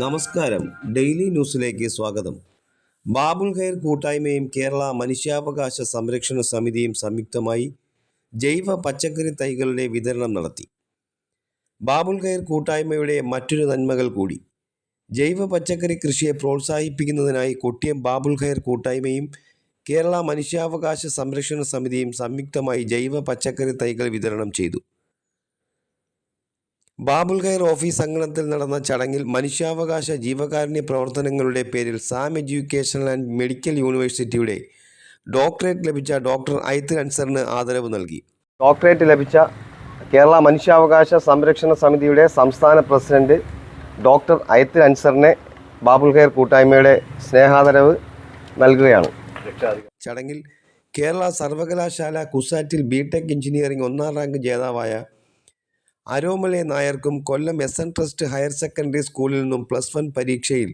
നമസ്കാരം. ഡെയിലി ന്യൂസിലേക്ക് സ്വാഗതം. ബാബുൽ ഖൈർ കൂട്ടായ്മയും കേരള മനുഷ്യാവകാശ സംരക്ഷണ സമിതിയും സംയുക്തമായി ജൈവ പച്ചക്കറി തൈകളുടെ വിതരണം നടത്തി. ബാബുൽ ഖൈർ കൂട്ടായ്മയുടെ മറ്റൊരു നന്മകൾ കൂടി. ജൈവ പച്ചക്കറി കൃഷിയെ പ്രോത്സാഹിപ്പിക്കുന്നതിനായി കൊട്ടിയം ബാബുൽ ഖൈർ കൂട്ടായ്മയും കേരള മനുഷ്യാവകാശ സംരക്ഷണ സമിതിയും സംയുക്തമായി ജൈവ പച്ചക്കറി തൈകൾ വിതരണം ചെയ്തു. ബാബുൽ ഖൈർ ഓഫീസ് അങ്കണത്തിൽ നടന്ന ചടങ്ങിൽ മനുഷ്യാവകാശ ജീവകാരുണ്യ പ്രവർത്തനങ്ങളുടെ പേരിൽ സാം എഡ്യൂക്കേഷണൽ ആൻഡ് മെഡിക്കൽ യൂണിവേഴ്സിറ്റിയുടെ ഡോക്ടറേറ്റ് ലഭിച്ച ഡോക്ടർ ഐത്ത് അൻസറിന് ആദരവ് നൽകി. ഡോക്ടറേറ്റ് ലഭിച്ച കേരള മനുഷ്യാവകാശ സംരക്ഷണ സമിതിയുടെ സംസ്ഥാന പ്രസിഡന്റ് ഡോക്ടർ ഐത്ത് അൻസറിനെ ബാബുൽ ഖൈർ കൂട്ടായ്മയുടെ സ്നേഹാദരവ് നൽകുകയാണ്. ചടങ്ങിൽ കേരള സർവകലാശാല കുസാറ്റിൽ ബിടെക് എഞ്ചിനീയറിംഗ് ഒന്നാം റാങ്ക് ജേതാവായ അരോമലെ നായർക്കും Kollam S N trust higher secondary സ്കൂളിൽ നിന്നും പ്ലസ് വൺ പരീക്ഷയിൽ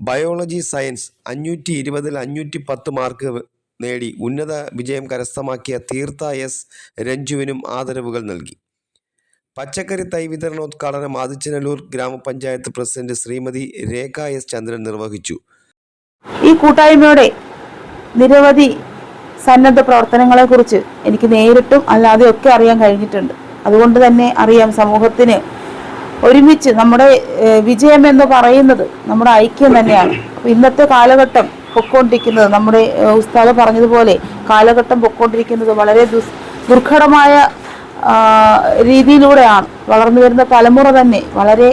ബയോളജി സയൻസ് അഞ്ഞൂറ്റി ഇരുപതിൽ അഞ്ഞൂറ്റി പത്ത് മാർക്ക് നേടി ഉന്നത വിജയം കരസ്ഥമാക്കിയ തീർത്ഥ എസ് രഞ്ജുവിനും ആദരവുകൾ നൽകി. പച്ചക്കറി തൈ വിതരണോദ്ഘാടനം ആദിച്ചനല്ലൂർ ഗ്രാമപഞ്ചായത്ത് പ്രസിഡന്റ് ശ്രീമതി രേഖ എസ് ചന്ദ്രൻ നിർവഹിച്ചു. ഈ കൂട്ടായ്മയുടെ നിരവധി സന്നദ്ധ പ്രവർത്തനങ്ങളെക്കുറിച്ച് എനിക്ക് നേരിട്ടും അല്ലാതെയൊക്കെ അറിയാൻ കഴിഞ്ഞിട്ടുണ്ട്. അതുകൊണ്ട് തന്നെ അറിയാം സമൂഹത്തിന് ഒരുമിച്ച് നമ്മുടെ വിജയം എന്ന് പറയുന്നത് നമ്മുടെ ഐക്യം തന്നെയാണ്. ഇന്നത്തെ കാലഘട്ടം പൊക്കോണ്ടിരിക്കുന്നത് നമ്മുടെ ഉസ്താദ് പറഞ്ഞതുപോലെ കാലഘട്ടം പൊക്കോണ്ടിരിക്കുന്നത് വളരെ ദുസ് ദുർഘടമായ രീതിയിലൂടെയാണ്. വളർന്നു വരുന്ന തലമുറ തന്നെ വളരെ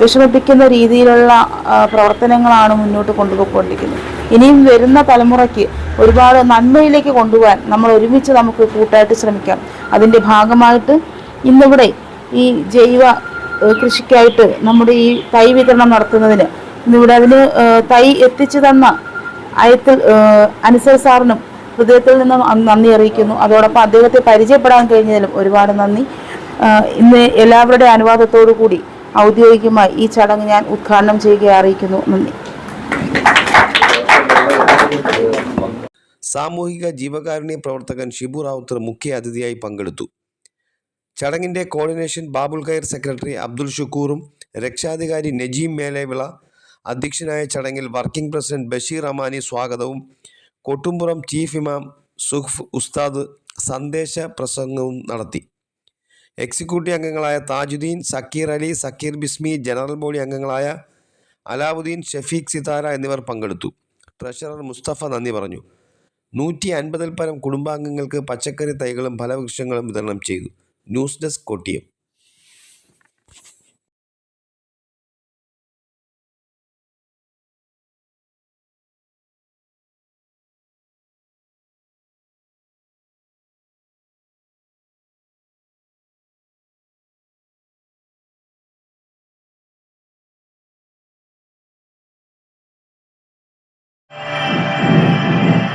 വിഷമിപ്പിക്കുന്ന രീതിയിലുള്ള പ്രവർത്തനങ്ങളാണ് മുന്നോട്ട് കൊണ്ടുപോയിക്കൊണ്ടിരിക്കുന്നത്. ഇനിയും വരുന്ന തലമുറയ്ക്ക് ഒരുപാട് നന്മയിലേക്ക് കൊണ്ടുപോകാൻ നമ്മൾ ഒരുമിച്ച് നമുക്ക് കൂട്ടായിട്ട് ശ്രമിക്കാം. അതിന്റെ ഭാഗമായിട്ട് ഇന്നിവിടെ ഈ ജൈവ കൃഷിക്കായിട്ട് നമ്മുടെ ഈ തൈ വിതരണം നടത്തുന്നതിന് ഇന്നിവിടെ അതിന് തൈ എത്തിച്ചു തന്ന അയത്തിൽ അനുസർ സാറിനും ഹൃദയത്തിൽ നിന്നും നന്ദി അറിയിക്കുന്നു. അതോടൊപ്പം അദ്ദേഹത്തെ പരിചയപ്പെടാൻ കഴിഞ്ഞതിലും ഒരുപാട് നന്ദി. ഇന്ന് എല്ലാവരുടെ അനുവാദത്തോടു കൂടി ഔദ്യോഗികമായി ഈ ചടങ്ങ് ഞാൻ ഉദ്ഘാടനം ചെയ്യുകയെ അറിയിക്കുന്നു. നന്ദി. സാമൂഹിക ജീവകാരുണ്യ പ്രവർത്തകൻ ഷിബു റാവുത്തർ മുഖ്യ അതിഥിയായി പങ്കെടുത്തു. ചടങ്ങിന്റെ കോർഡിനേഷൻ ബാബുൽ കയർ സെക്രട്ടറി അബ്ദുൽ ഷുക്കൂറും രക്ഷാധികാരി നജീം മേലേവിള അധ്യക്ഷനായ ചടങ്ങിൽ വർക്കിംഗ് പ്രസിഡന്റ് ബഷീർ അമാനി സ്വാഗതവും കൊട്ടുംപുറം ചീഫ് ഇമാം സുഖ്ഫ് ഉസ്താദ് സന്ദേശ പ്രസംഗവും നടത്തി. എക്സിക്യൂട്ടീവ് അംഗങ്ങളായ താജുദ്ദീൻ സക്കീർ അലി സക്കീർ ബിസ്മി ജനറൽ ബോഡി അംഗങ്ങളായ അലാവുദ്ദീൻ ഷഫീഖ് സിതാര എന്നിവർ പങ്കെടുത്തു. ട്രഷറർ മുസ്തഫ നന്ദി പറഞ്ഞു. നൂറ്റി അൻപതിൽ പരം കുടുംബാംഗങ്ങൾക്ക് പച്ചക്കറി തൈകളും ഫലവൃക്ഷങ്ങളും വിതരണം ചെയ്തു. News desk Kottiyam. Yeah.